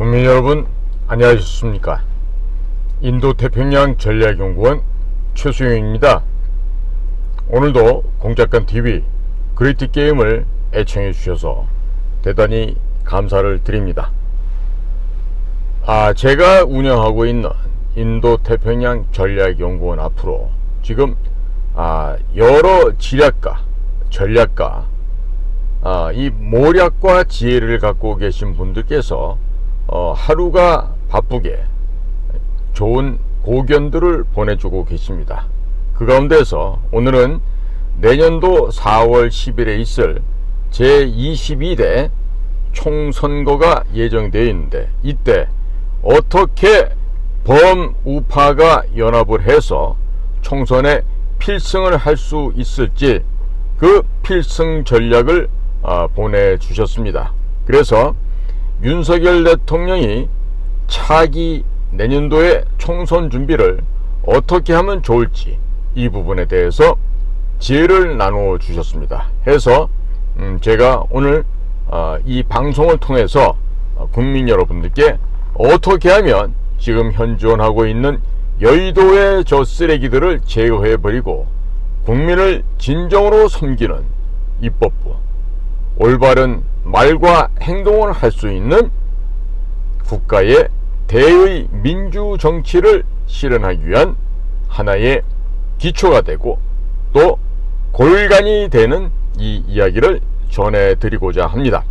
국민 여러분 안녕하셨습니까? 인도 태평양 전략연구원 최수영입니다. 오늘도 공작관 TV 그리티 게임을 애청해 주셔서 대단히 감사를 드립니다. 아, 제가 운영하고 있는 인도 태평양 전략연구원 앞으로 지금 아, 여러 지략가, 전략가, 아, 이 모략과 지혜를 갖고 계신 분들께서 어, 하루가 바쁘게 좋은 고견들을 보내주고 계십니다. 그 가운데서 오늘은 내년도 4월 10일에 있을 제22대 총선거가 예정되어 있는데 이때 어떻게 범우파가 연합을 해서 총선에 필승을 할 수 있을지 그 필승 전략을 아, 보내주셨습니다. 그래서 윤석열 대통령이 차기 내년도의 총선 준비를 어떻게 하면 좋을지 이 부분에 대해서 지혜를 나누어 주셨습니다. 해서 음, 제가 오늘 어, 이 방송을 통해서 어, 국민 여러분들께 어떻게 하면 지금 현존하고 있는 여의도의 저 쓰레기들을 제거해 버리고 국민을 진정으로 섬기는 입법부 올바른 말과 행동을 할 수 있는 국가의 대의 민주 정치를 실현하기 위한 하나의 기초가 되고 또 골간이 되는 이 이야기를 전해드리고자 합니다.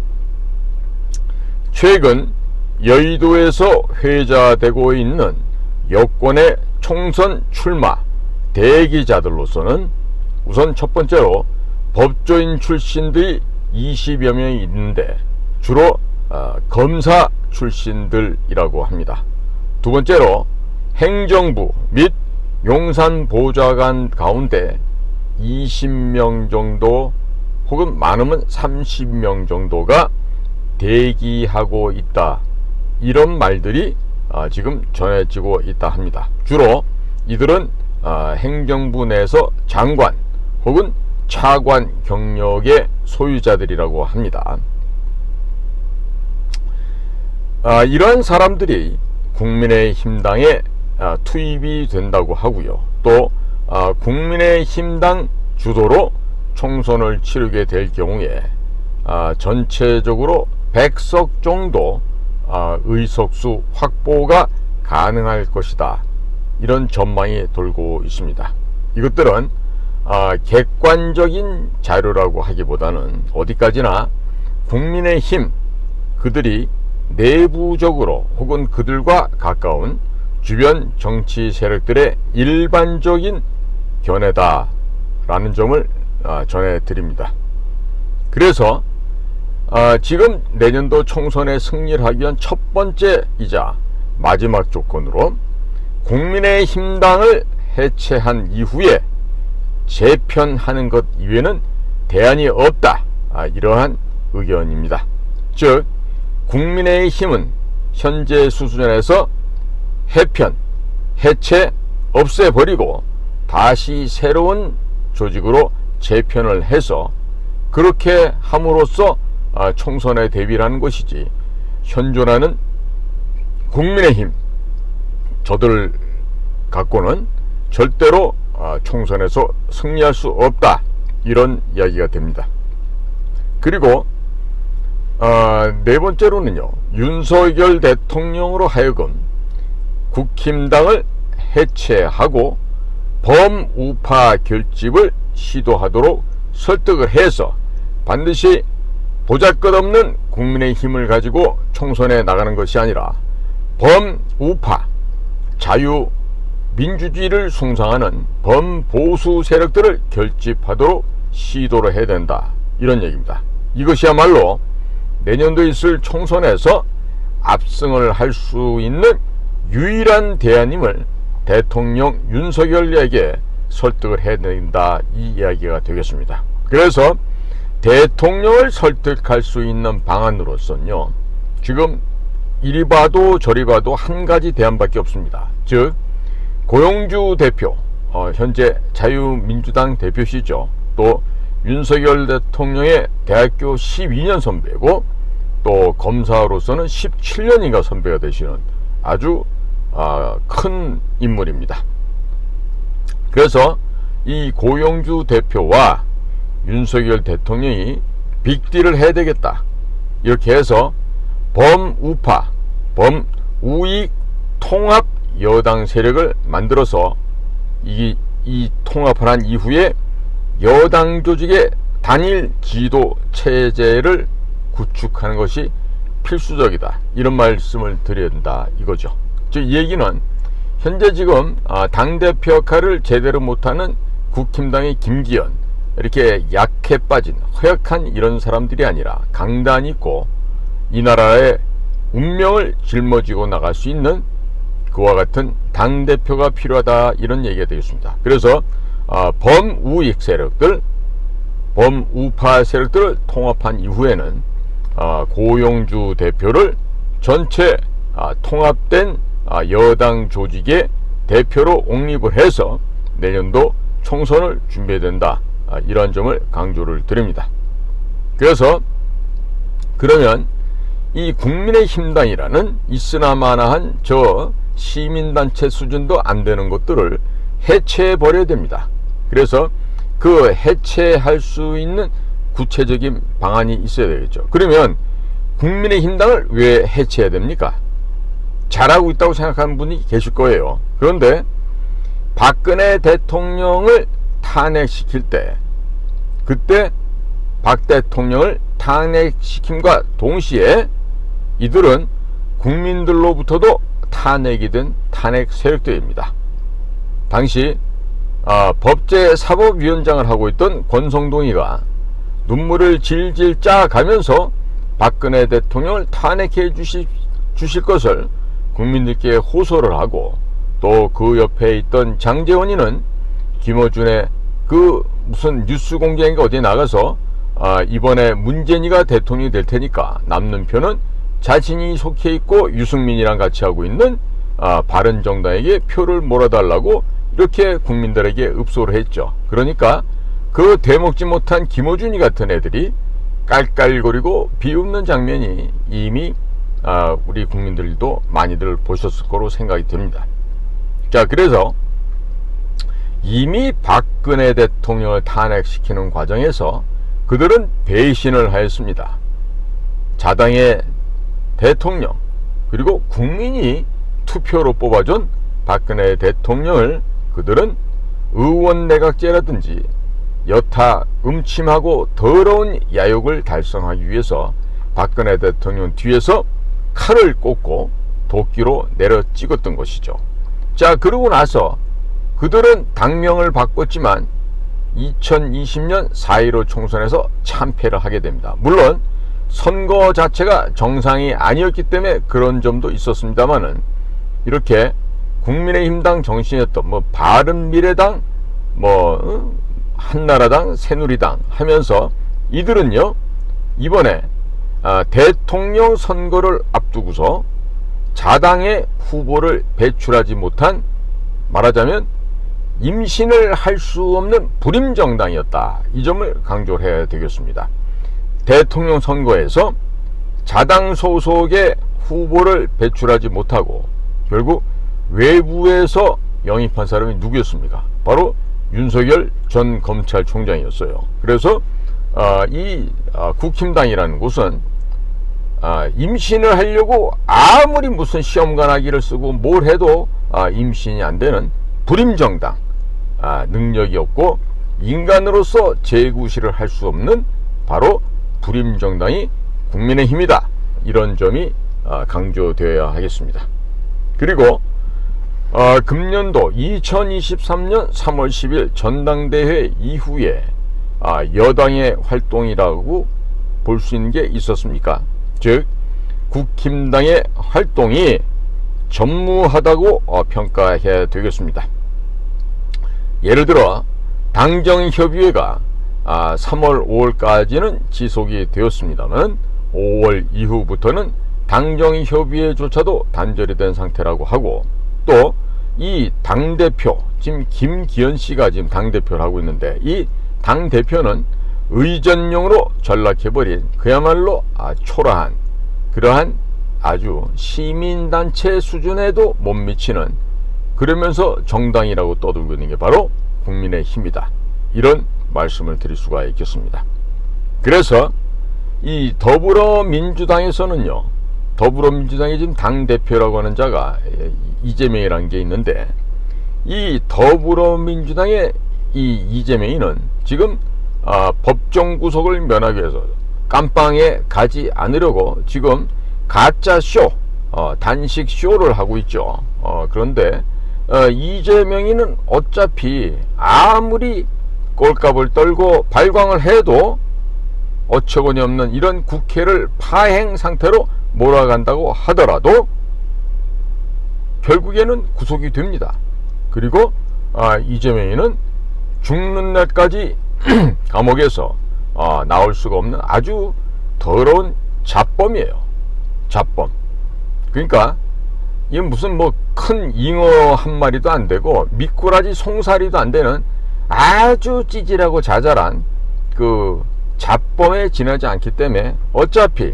최근 여의도에서 회자되고 있는 여권의 총선 출마 대기자들로서는 우선 첫 번째로 법조인 출신들이 20여 명이 있는데 주로 어, 검사 출신들이라고 합니다. 두 번째로 행정부 및 용산보좌관 가운데 20명 정도 혹은 많으면 30명 정도가 대기하고 있다. 이런 말들이 어, 지금 전해지고 있다 합니다. 주로 이들은 어, 행정부 내에서 장관 혹은 차관 경력의 소유자들이라고 합니다. 아, 이러한 사람들이 국민의힘당에 아, 투입이 된다고 하고요. 또 아, 국민의힘당 주도로 총선을 치르게 될 경우에 아, 전체적으로 100석 정도 아, 의석수 확보가 가능할 것이다. 이런 전망이 돌고 있습니다. 이것들은 아, 객관적인 자료라고 하기보다는 어디까지나 국민의 힘 그들이 내부적으로 혹은 그들과 가까운 주변 정치 세력들의 일반적인 견해다라는 점을 아, 전해드립니다. 그래서 아, 지금 내년도 총선에 승리를 하기 위한 첫 번째이자 마지막 조건으로 국민의 힘당을 해체한 이후에 재편하는 것 이외에는 대안이 없다. 아, 이러한 의견입니다. 즉 국민의 힘은 현재 수준에서 해편, 해체, 없애버리고 다시 새로운 조직으로 재편을 해서 그렇게 함으로써 아, 총선에 대비하는 것이지 현존하는 국민의힘 저들 갖고는 절대로 아, 총선에서 승리할 수 없다 이런 이야기가 됩니다. 그리고 아, 네 번째로는요 윤석열 대통령으로 하여금 국힘당을 해체하고 범우파 결집을 시도하도록 설득을 해서 반드시 보잘것없는 국민의 힘을 가지고 총선에 나가는 것이 아니라 범우파 자유 민주주의를 숭상하는 범보수 세력들을 결집하도록 시도를 해야 된다. 이런 얘기입니다. 이것이야말로 내년도 있을 총선에서 압승을 할 수 있는 유일한 대안임을 대통령 윤석열에게 설득을 해야 된다. 이 이야기가 되겠습니다. 그래서 대통령을 설득할 수 있는 방안으로서는요. 지금 이리 봐도 저리 봐도 한 가지 대안밖에 없습니다. 즉 고용주 대표, 어, 현재 자유민주당 대표시죠. 또 윤석열 대통령의 대학교 12년 선배고 또 검사로서는 17년인가 선배가 되시는 아주 아, 큰 인물입니다. 그래서 이 고용주 대표와 윤석열 대통령이 빅딜을 해야 되겠다. 이렇게 해서 범우파, 범우익 통합 여당 세력을 만들어서 이, 이 통합을 한 이후에 여당 조직의 단일 지도 체제를 구축하는 것이 필수적이다. 이런 말씀을 드려야 된다. 이거죠. 즉, 이 얘기는 현재 지금 아, 당대표 역할을 제대로 못하는 국힘당의 김기현, 이렇게 약해 빠진 허약한 이런 사람들이 아니라 강단이 있고 이 나라의 운명을 짊어지고 나갈 수 있는 그와 같은 당 대표가 필요하다 이런 얘기가 되겠습니다. 그래서 어, 범우익 세력들, 범우파 세력들을 통합한 이후에는 어, 고용주 대표를 전체 어, 통합된 어, 여당 조직의 대표로 옹립을 해서 내년도 총선을 준비해야 된다. 아, 이러한 점을 강조를 드립니다. 그래서 그러면 이 국민의힘당이라는 있으나마나한 저 시민단체 수준도 안 되는 것들을 해체해 버려야 됩니다. 그래서 그 해체할 수 있는 구체적인 방안이 있어야 되겠죠. 그러면 국민의힘당을 왜 해체해야 됩니까? 잘하고 있다고 생각하는 분이 계실 거예요. 그런데 박근혜 대통령을 탄핵시킬 때 그때 박 대통령을 탄핵시킴과 동시에 이들은 국민들로부터도 탄핵이 된 탄핵 세력들입니다. 당시 어, 법제사법위원장을 하고 있던 권성동이가 눈물을 질질 짜가면서 박근혜 대통령을 탄핵해 주시, 주실 것을 국민들께 호소를 하고 또 그 옆에 있던 장재원이는 김어준의 그 무슨 뉴스 공장인가 어디에 나가서 아, 이번에 문재인이가 대통령이 될 테니까 남는 표는 자신이 속해 있고 유승민이랑 같이 하고 있는 아, 바른정당에게 표를 몰아달라고 이렇게 국민들에게 읍소를 했죠. 그러니까 그 대먹지 못한 김어준이 같은 애들이 깔깔거리고 비웃는 장면이 이미 아, 우리 국민들도 많이들 보셨을 거로 생각이 듭니다. 자, 그래서 이미 박근혜 대통령을 탄핵시키는 과정에서 그들은 배신을 하였습니다. 자당의 대통령 그리고 국민이 투표로 뽑아준 박근혜 대통령을 그들은 의원 내각제라든지 여타 음침하고 더러운 야욕을 달성하기 위해서 박근혜 대통령 뒤에서 칼을 꽂고 도끼로 내려 찍었던 것이죠. 자, 그러고 나서 그들은 당명을 바꿨지만 2020년 4.15 총선에서 참패를 하게 됩니다. 물론 선거 자체가 정상이 아니었기 때문에 그런 점도 있었습니다만은 이렇게 국민의힘당 정신이었던 뭐 바른미래당 뭐 어? 한나라당 새누리당 하면서 이들은요 이번에 아, 대통령 선거를 앞두고서 자당의 후보를 배출하지 못한 말하자면 임신을 할 수 없는 불임 정당이었다. 이 점을 강조해야 되겠습니다. 대통령 선거에서 자당 소속의 후보를 배출하지 못하고 결국 외부에서 영입한 사람이 누구였습니까? 바로 윤석열 전 검찰총장이었어요. 그래서 어, 이 어, 국힘당이라는 곳은 어, 임신을 하려고 아무리 무슨 시험관하기를 쓰고 뭘 해도 아, 임신이 안 되는 불임정당 아, 능력이 없고 인간으로서 재구시를 할수 없는 바로 불임 정당이 국민의 힘이다. 이런 점이 아, 강조되어야 하겠습니다. 그리고 어, 금년도 2023년 3월 10일 전당대회 이후에 아, 여당의 활동이라고 볼 수 있는 게 있었습니까? 즉 국힘당의 활동이 전무하다고 어, 평가해야 되겠습니다. 예를 들어 당정협의회가 3월 아, 5월까지는 지속이 되었습니다만 5월 이후부터는 당정 협의회조차도 단절이 된 상태라고 하고 또 이 당대표 지금 김기현 씨가 지금 당대표를 하고 있는데 이 당대표는 의전용으로 전락해버린 그야말로 아, 초라한 그러한 아주 시민단체 수준에도 못 미치는 그러면서 정당이라고 떠들고 있는 게 바로 국민의 힘이다. 이런 말씀을 드릴 수가 있겠습니다. 그래서 이 더불어민주당에서는요, 더불어민주당의 지금 당 대표라고 하는 자가 이재명이라는 게 있는데, 이 더불어민주당의 이 이재명이는 지금 아, 법정 구속을 면하기 위해서 깜빵에 가지 않으려고 지금 가짜 쇼, 어, 단식 쇼를 하고 있죠. 어, 그런데 어, 이재명이는 어차피 아무리 꼴값을 떨고 발광을 해도 어처구니 없는 이런 국회를 파행 상태로 몰아간다고 하더라도 결국에는 구속이 됩니다. 그리고 아, 이재명이는 죽는 날까지 감옥에서 아, 나올 수가 없는 아주 더러운 잡범이에요. 잡범. 그러니까 이게 무슨 뭐 큰 잉어 한 마리도 안 되고 미꾸라지 송사리도 안 되는 아주 찌질하고 자잘한 그 잡범에 지나지 않기 때문에 어차피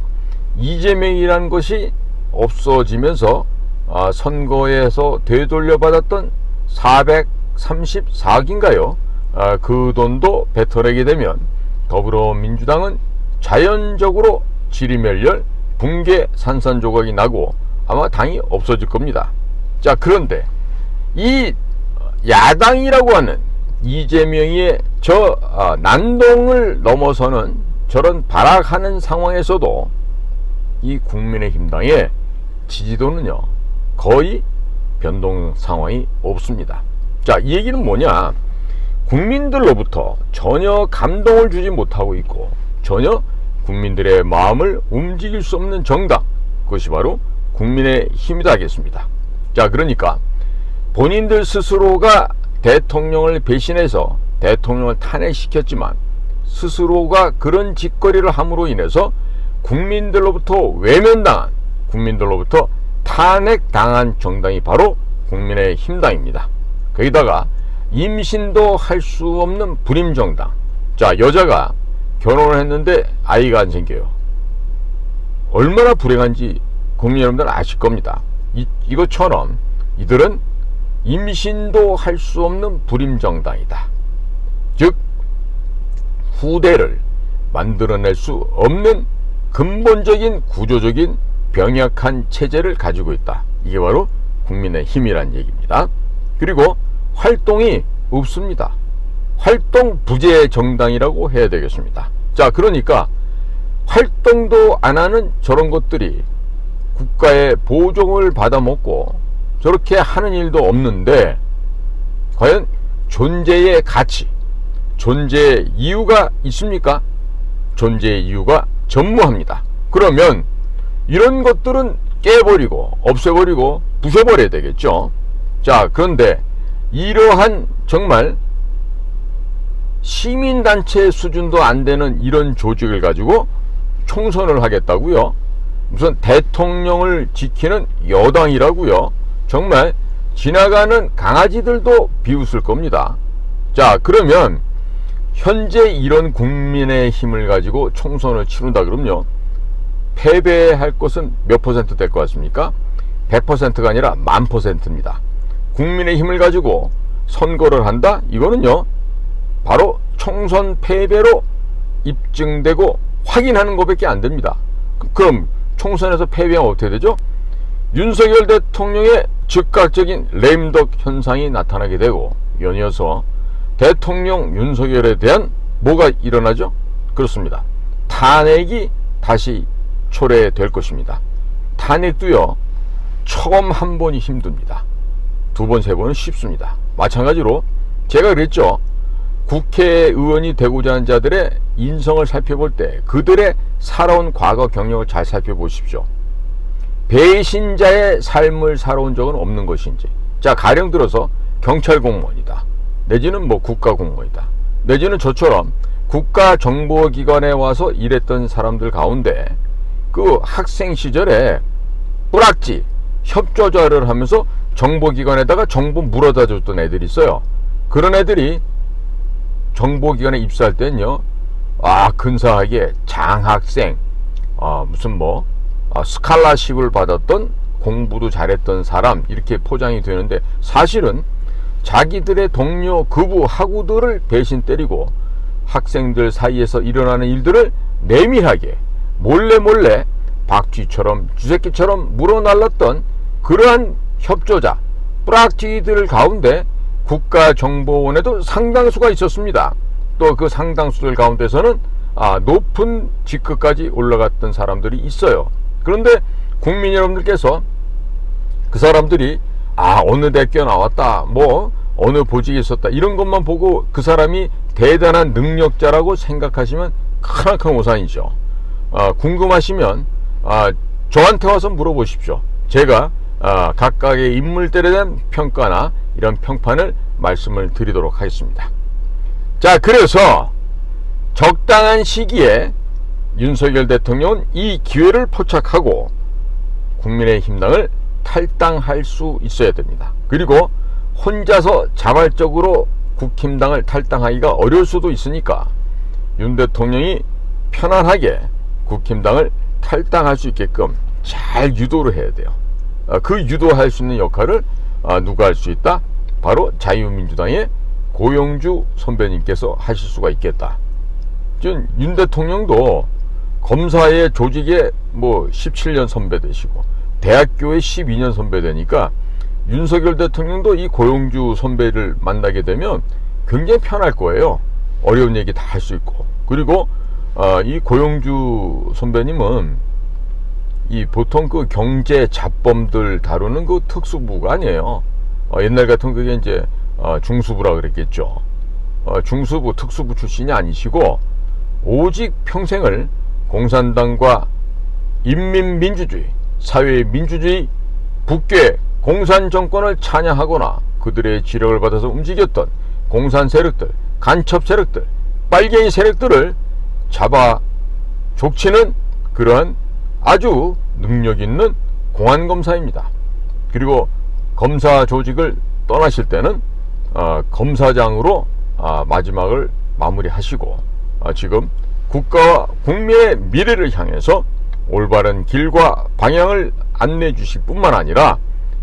이재명이라는 것이 없어지면서 아, 선거에서 되돌려받았던 434기인가요? 아, 그 돈도 뱉어내게 되면 더불어민주당은 자연적으로 지리멸렬 붕괴 산산조각이 나고 아마 당이 없어질 겁니다. 자 그런데 이 야당이라고 하는 이재명의 저 아, 난동을 넘어서는 저런 발악하는 상황에서도 이 국민의힘당의 지지도는요 거의 변동 상황이 없습니다. 자, 이 얘기는 뭐냐? 국민들로부터 전혀 감동을 주지 못하고 있고 전혀 국민들의 마음을 움직일 수 없는 정당 그것이 바로 국민의 힘이다 하겠습니다. 자, 그러니까 본인들 스스로가 대통령을 배신해서 대통령을 탄핵시켰지만 스스로가 그런 짓거리를 함으로 인해서 국민들로부터 외면당한 국민들로부터 탄핵당한 정당이 바로 국민의 힘당입니다. 거기다가 임신도 할 수 없는 불임정당. 자, 여자가 결혼을 했는데 아이가 안 생겨요. 얼마나 불행한지 국민 여러분들 아실 겁니다. 이, 이것처럼 이들은 임신도 할 수 없는 불임정당이다. 즉, 후대를 만들어낼 수 없는 근본적인 구조적인 병약한 체제를 가지고 있다. 이게 바로 국민의 힘이란 얘기입니다. 그리고 활동이 없습니다. 활동 부재 정당이라고 해야 되겠습니다. 자, 그러니까 활동도 안 하는 저런 것들이 국가의 보종을 받아먹고 저렇게 하는 일도 없는데 과연 존재의 가치, 존재의 이유가 있습니까? 존재의 이유가 전무합니다. 그러면 이런 것들은 깨버리고 없애버리고 부숴버려야 되겠죠. 자, 그런데 이러한 정말 시민단체 수준도 안 되는 이런 조직을 가지고 총선을 하겠다고요. 무슨 대통령을 지키는 여당이라고요. 정말 지나가는 강아지들도 비웃을 겁니다. 자, 그러면 현재 이런 국민의 힘을 가지고 총선을 치른다 그러면요. 패배할 것은 몇 퍼센트 될 것 같습니까? 100%가 아니라 만 퍼센트입니다. 국민의 힘을 가지고 선거를 한다? 이거는요, 바로 총선 패배로 입증되고 확인하는 것밖에 안 됩니다. 그럼 총선에서 패배하면 어떻게 되죠? 윤석열 대통령의 즉각적인 레임덕 현상이 나타나게 되고 연이어서 대통령 윤석열에 대한 뭐가 일어나죠? 그렇습니다. 탄핵이 다시 초래될 것입니다. 탄핵도요, 처음 한 번이 힘듭니다. 두 번, 세 번은 쉽습니다. 마찬가지로 제가 그랬죠. 국회의원이 되고자 하는 자들의 인성을 살펴볼 때 그들의 살아온 과거 경력을 잘 살펴보십시오. 배신자의 삶을 살아온 적은 없는 것인지. 자, 가령 들어서 경찰 공무원이다. 내지는 뭐 국가 공무원이다. 내지는 저처럼 국가정보기관에 와서 일했던 사람들 가운데 그 학생 시절에 뿌락지 협조자를 하면서 정보기관에다가 정보 물어다 줬던 애들이 있어요. 그런 애들이 정보기관에 입사할 때는요, 아, 근사하게 장학생, 어, 무슨 뭐, 어, 스칼라십을 받았던 공부도 잘했던 사람 이렇게 포장이 되는데 사실은 자기들의 동료 급우 학우들을 배신 때리고 학생들 사이에서 일어나는 일들을 내밀하게 몰래 몰래 박쥐처럼 쥐새끼처럼 물어날랐던 그러한 협조자 뿌락지들 가운데 국가정보원에도 상당수가 있었습니다. 또 그 상당수들 가운데서는 아, 높은 직급까지 올라갔던 사람들이 있어요. 그런데 국민 여러분들께서 그 사람들이 아 어느 대학교 나왔다 뭐 어느 보직에 있었다 이런 것만 보고 그 사람이 대단한 능력자라고 생각하시면 크나큰 오산이죠. 아, 궁금하시면 아, 저한테 와서 물어보십시오. 제가 아, 각각의 인물들에 대한 평가나 이런 평판을 말씀을 드리도록 하겠습니다. 자, 그래서 적당한 시기에 윤석열 대통령은 이 기회를 포착하고 국민의힘당을 탈당할 수 있어야 됩니다. 그리고 혼자서 자발적으로 국힘당을 탈당하기가 어려울 수도 있으니까 윤 대통령이 편안하게 국힘당을 탈당할 수 있게끔 잘 유도를 해야 돼요. 아, 그 유도할 수 있는 역할을 아, 누가 할 수 있다? 바로 자유민주당의 고영주 선배님께서 하실 수가 있겠다. 지금 윤 대통령도 검사의 조직에 뭐 17년 선배 되시고 대학교에 12년 선배 되니까 윤석열 대통령도 이 고영주 선배를 만나게 되면 굉장히 편할 거예요. 어려운 얘기 다 할 수 있고. 그리고 어, 이 고영주 선배님은 이 보통 그 경제 잡범들 다루는 그 특수부가 아니에요. 어, 옛날 같은 그게 이제 어, 중수부라 그랬겠죠. 어, 중수부 특수부 출신이 아니시고 오직 평생을 공산당과 인민민주주의, 사회민주주의, 북괴, 공산 정권을 찬양하거나 그들의 지령을 받아서 움직였던 공산 세력들, 간첩 세력들, 빨갱이 세력들을 잡아 족치는 그러한 아주 능력 있는 공안 검사입니다. 그리고 검사 조직을 떠나실 때는 어, 검사장으로 어, 마지막을 마무리하시고 어, 지금 국가와 국민의 미래를 향해서 올바른 길과 방향을 안내해 주실 뿐만 아니라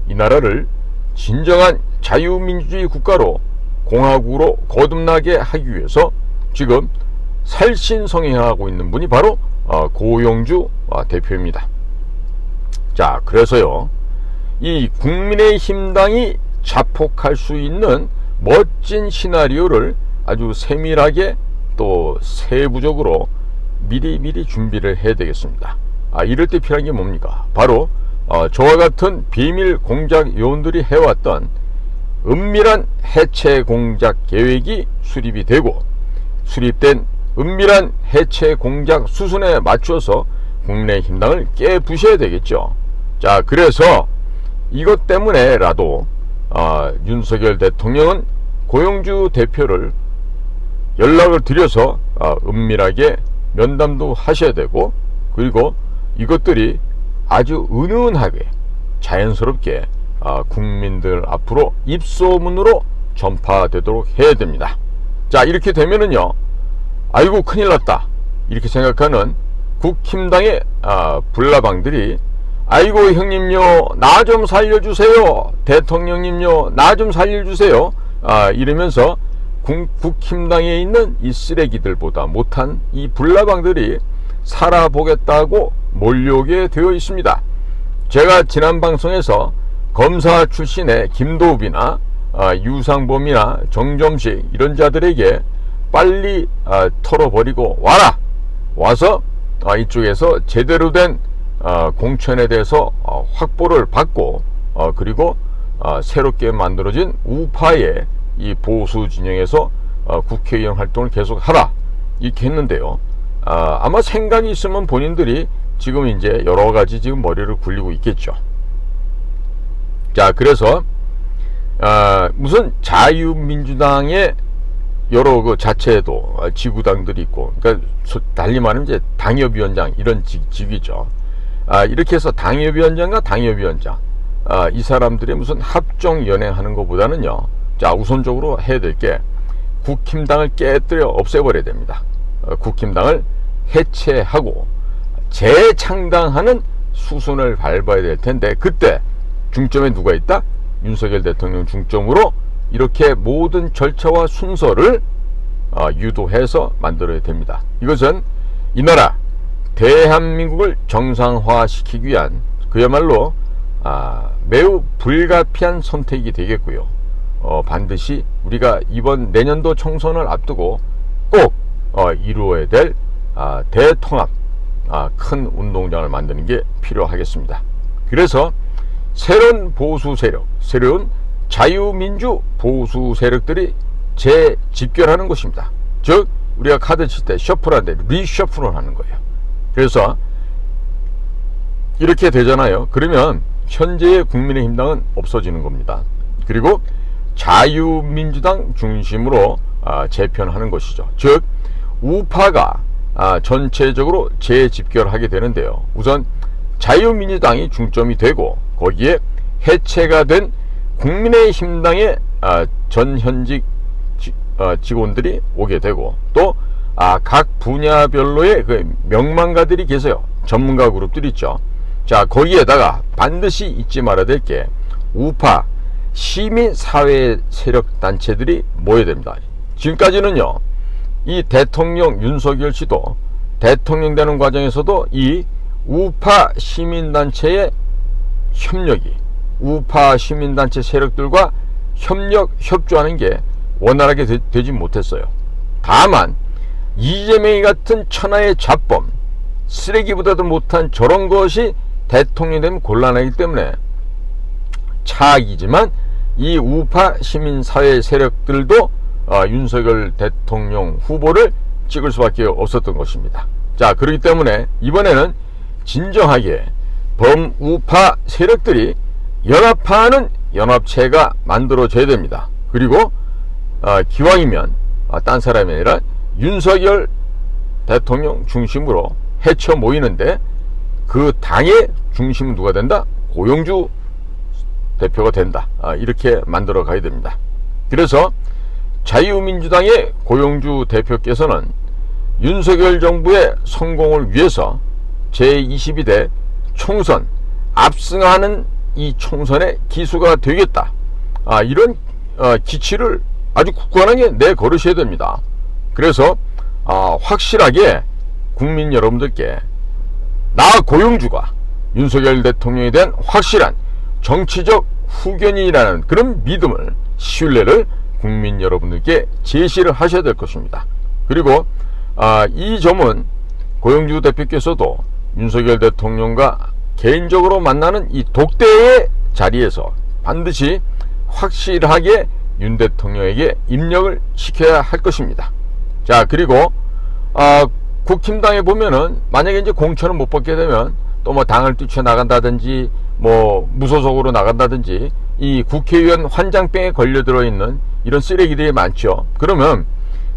이 나라를 진정한 자유민주주의 국가로 공화국으로 거듭나게 하기 위해서 지금 살신성행하고 있는 분이 바로 어, 고용주 어, 대표입니다. 자, 그래서요, 이 국민의힘당이 자폭할 수 있는 멋진 시나리오를 아주 세밀하게 또 세부적으로 미리 미리 준비를 해야 되겠습니다. 아, 이럴 때 필요한 게 뭡니까? 바로 어, 저와 같은 비밀 공작 요원들이 해왔던 은밀한 해체 공작 계획이 수립이 되고 수립된 은밀한 해체 공작 수순에 맞춰서 국내힘당을 깨부셔야 되겠죠. 자, 그래서 이것 때문에라도 어, 윤석열 대통령은 고영주 대표를 연락을 드려서 어, 은밀하게 면담도 하셔야 되고 그리고 이것들이 아주 은은하게 자연스럽게 어, 국민들 앞으로 입소문으로 전파되도록 해야 됩니다. 자 이렇게 되면은요 아이고 큰일 났다. 이렇게 생각하는 국힘당의 아, 불나방들이 아이고 형님요 나 좀 살려주세요. 대통령님요 나 좀 살려주세요. 아, 이러면서 국, 국힘당에 있는 이 쓰레기들보다 못한 이 불나방들이 살아보겠다고 몰려오게 되어 있습니다. 제가 지난 방송에서 검사 출신의 김도읍이나 아, 유상범이나 정점식 이런 자들에게 빨리 아, 털어버리고 와라 와서 아, 이쪽에서 제대로 된 아, 공천에 대해서 어, 확보를 받고 어, 그리고 아, 새롭게 만들어진 우파의 이 보수 진영에서 어, 국회의원 활동을 계속하라 이렇게 했는데요. 아, 아마 생각이 있으면 본인들이 지금 이제 여러 가지 지금 머리를 굴리고 있겠죠. 자, 그래서 아, 무슨 자유민주당의 여러 그 자체에도 지구당들이 있고, 그러니까 달리 말하면 이제 당협위원장 이런 직, 직이죠. 아, 이렇게 해서 당협위원장과 당협위원장 아, 이 사람들의 무슨 합종 연행하는 것보다는요. 자, 우선적으로 해야 될 게 국힘당을 깨뜨려 없애버려야 됩니다. 어, 국힘당을 해체하고 재창당하는 수순을 밟아야 될 텐데 그때 중점에 누가 있다? 윤석열 대통령 중점으로 이렇게 모든 절차와 순서를 어, 유도해서 만들어야 됩니다. 이것은 이 나라 대한민국을 정상화시키기 위한 그야말로 아, 매우 불가피한 선택이 되겠고요. 어, 반드시 우리가 이번 내년도 총선을 앞두고 꼭 어, 이루어야 될 아, 대통합 아, 큰 운동장을 만드는 게 필요하겠습니다. 그래서 새로운 보수 세력, 새로운 자유민주 보수 세력들이 재집결하는 것입니다. 즉 우리가 카드 칠 때 셔플한데 리셔플을 하는 거예요. 그래서 이렇게 되잖아요. 그러면 현재의 국민의힘당은 없어지는 겁니다. 그리고 자유민주당 중심으로 아, 재편하는 것이죠. 즉 우파가 아, 전체적으로 재집결하게 되는데요. 우선 자유민주당이 중점이 되고 거기에 해체가 된 국민의힘당의 아, 전현직 지- 어, 직원들이 오게 되고 또 아, 각 분야별로의 그 명망가들이 계세요. 전문가 그룹들이 있죠. 자, 거기에다가 반드시 잊지 말아야 될 게 우파 시민 사회 세력 단체들이 모여야 됩니다. 지금까지는요. 이 대통령 윤석열 씨도 대통령 되는 과정에서도 이 우파 시민단체의 협력이 우파 시민단체 세력들과 협력 협조하는 게 원활하게 되, 지 못했어요. 다만 이재명이 같은 천하의 잡범 쓰레기보다도 못한 저런 것이 대통령이 되면 곤란하기 때문에 차악이지만 이 우파 시민사회 세력들도 어, 윤석열 대통령 후보를 찍을 수밖에 없었던 것입니다. 자, 그렇기 때문에 이번에는 진정하게 범우파 세력들이 연합하는 연합체가 만들어져야 됩니다. 그리고 어, 기왕이면 어, 딴 사람이 아니라 윤석열 대통령 중심으로 해쳐 모이는데 그 당의 중심은 누가 된다? 고용주 대표가 된다. 아, 이렇게 만들어 가야 됩니다. 그래서 자유민주당의 고용주 대표께서는 윤석열 정부의 성공을 위해서 제22대 총선 압승하는 이 총선의 기수가 되겠다. 아, 이런 어, 기치를 아주 굳건하게 내걸으셔야 됩니다. 그래서 아, 확실하게 국민 여러분들께 나 고용주가 윤석열 대통령에 대한 확실한 정치적 후견이라는 그런 믿음을 신뢰를 국민 여러분들께 제시를 하셔야 될 것입니다. 그리고 아, 이 점은 고영주 대표께서도 윤석열 대통령과 개인적으로 만나는 이 독대의 자리에서 반드시 확실하게 윤 대통령에게 입력을 시켜야 할 것입니다. 자 그리고 아, 국힘당에 보면은 만약에 이제 공천을 못 받게 되면 또 뭐 당을 뛰쳐나간다든지 뭐 무소속으로 나간다든지 이 국회의원 환장병에 걸려 들어 있는 이런 쓰레기들이 많죠. 그러면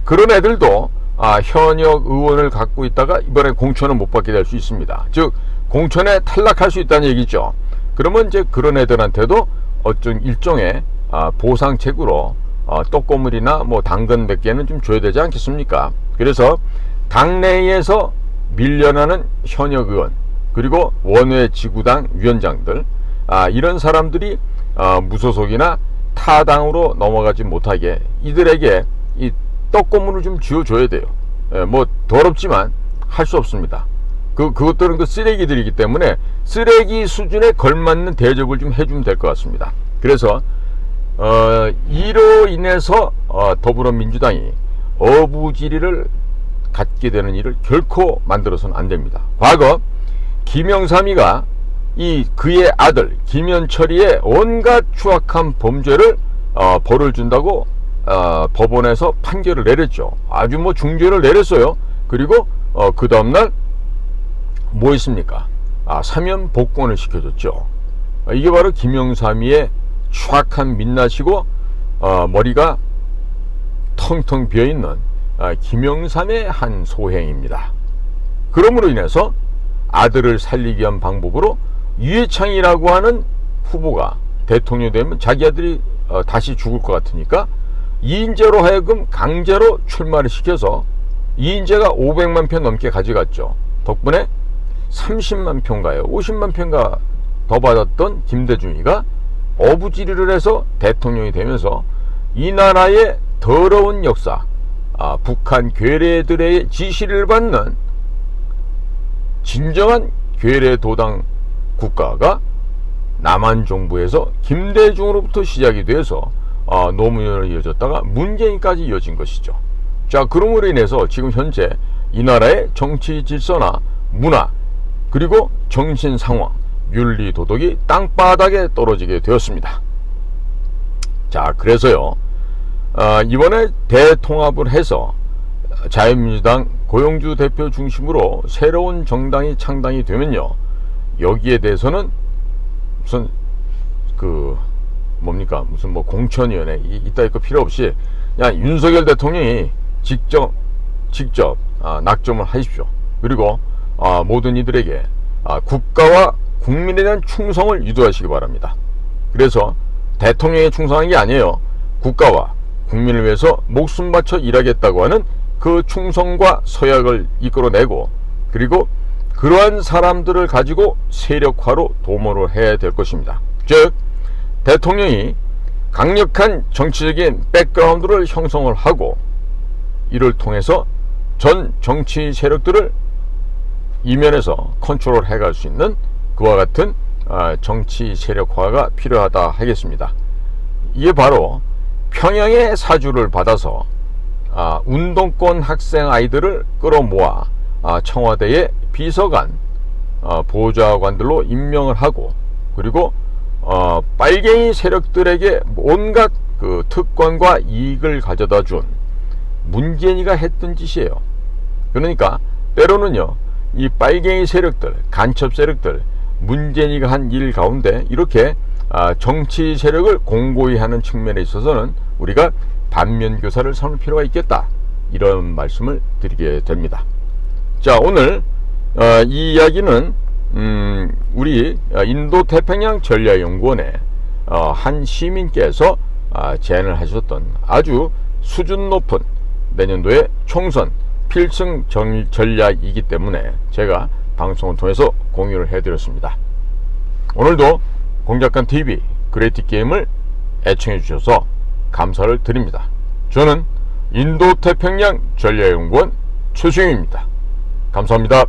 그런 애들도 아, 현역 의원을 갖고 있다가 이번에 공천을 못 받게 될 수 있습니다. 즉 공천에 탈락할 수 있다는 얘기죠. 그러면 이제 그런 애들한테도 어떤 일종의 아, 보상책으로 어, 떡고물이나 뭐 당근 몇 개는 좀 줘야 되지 않겠습니까? 그래서 당내에서 밀려나는 현역 의원 그리고 원외 지구당 위원장들 아, 이런 사람들이 아, 무소속이나 타당으로 넘어가지 못하게 이들에게 이 떡고물을 좀 쥐어줘야 돼요. 예, 뭐 더럽지만 할 수 없습니다. 그 그것들은 그 쓰레기들이기 때문에 쓰레기 수준에 걸맞는 대접을 좀 해주면 될 것 같습니다. 그래서 어, 이로 인해서 어, 더불어민주당이 어부지리를 갖게 되는 일을 결코 만들어서는 안 됩니다. 과거 김영삼이가 이 그의 아들 김현철이의 온갖 추악한 범죄를 어, 벌을 준다고 어, 법원에서 판결을 내렸죠. 아주 뭐 중죄를 내렸어요. 그리고 어, 그 다음날 뭐 있습니까? 아, 사면 복권을 시켜줬죠. 아, 이게 바로 김영삼이의 추악한 민낯이고 어, 머리가 텅텅 비어있는 아, 김영삼의 한 소행입니다. 그러므로 인해서 아들을 살리기 위한 방법으로 유해창이라고 하는 후보가 대통령 되면 자기 아들이 어, 다시 죽을 것 같으니까 이인재로 하여금 강제로 출마를 시켜서 이인재가 500만 표 넘게 가져갔죠. 덕분에 30만 평가에 50만 평가 더 받았던 김대중이가 어부지리를 해서 대통령이 되면서 이 나라의 더러운 역사, 아, 북한 괴뢰들의 지시를 받는 진정한 괴뢰 도당 국가가 남한 정부에서 김대중으로부터 시작이 돼서 아, 노무현으로 이어졌다가 문재인까지 이어진 것이죠. 자, 그러므로 인해서 지금 현재 이 나라의 정치 질서나 문화 그리고 정신 상황, 윤리 도덕이 땅바닥에 떨어지게 되었습니다. 자, 그래서요. 아, 이번에 대통합을 해서 자유민주당 고용주 대표 중심으로 새로운 정당이 창당이 되면요. 여기에 대해서는 무슨 그 뭡니까 무슨 뭐 공천위원회 이- 이따 이거 필요 없이 그냥 윤석열 대통령이 직접 직접 아, 낙점을 하십시오. 그리고 아, 모든 이들에게 아, 국가와 국민에 대한 충성을 유도하시기 바랍니다. 그래서 대통령에 충성한 게 아니에요. 국가와 국민을 위해서 목숨 바쳐 일하겠다고 하는 그 충성과 서약을 이끌어내고 그리고 그러한 사람들을 가지고 세력화로 도모를 해야 될 것입니다. 즉 대통령이 강력한 정치적인 백그라운드를 형성을 하고 이를 통해서 전 정치 세력들을 이면에서 컨트롤 해갈 수 있는 그와 같은 아, 정치 세력화가 필요하다 하겠습니다. 이게 바로 평양의 사주를 받아서 아, 운동권 학생 아이들을 끌어모아 아, 청와대의 비서관, 어, 보좌관들로 임명을 하고 그리고 어, 빨갱이 세력들에게 온갖 그 특권과 이익을 가져다 준 문재인이가 했던 짓이에요. 그러니까 때로는요 이 빨갱이 세력들, 간첩 세력들, 문재인이가 한 일 가운데 이렇게 아, 정치 세력을 공고히 하는 측면에 있어서는 우리가 반면 교사를 삼을 필요가 있겠다 이런 말씀을 드리게 됩니다. 자 오늘 어, 이 이야기는 음, 우리 인도 태평양 전략연구원의 어, 한 시민께서 아, 제안을 하셨던 아주 수준 높은 내년도의 총선 필승 전- 전략이기 때문에 제가 방송을 통해서 공유를 해드렸습니다. 오늘도 공작관 TV 그레이티 게임을 애청해 주셔서 감사를 드립니다. 저는 인도 태평양 전략연구원 최수영입니다. 감사합니다.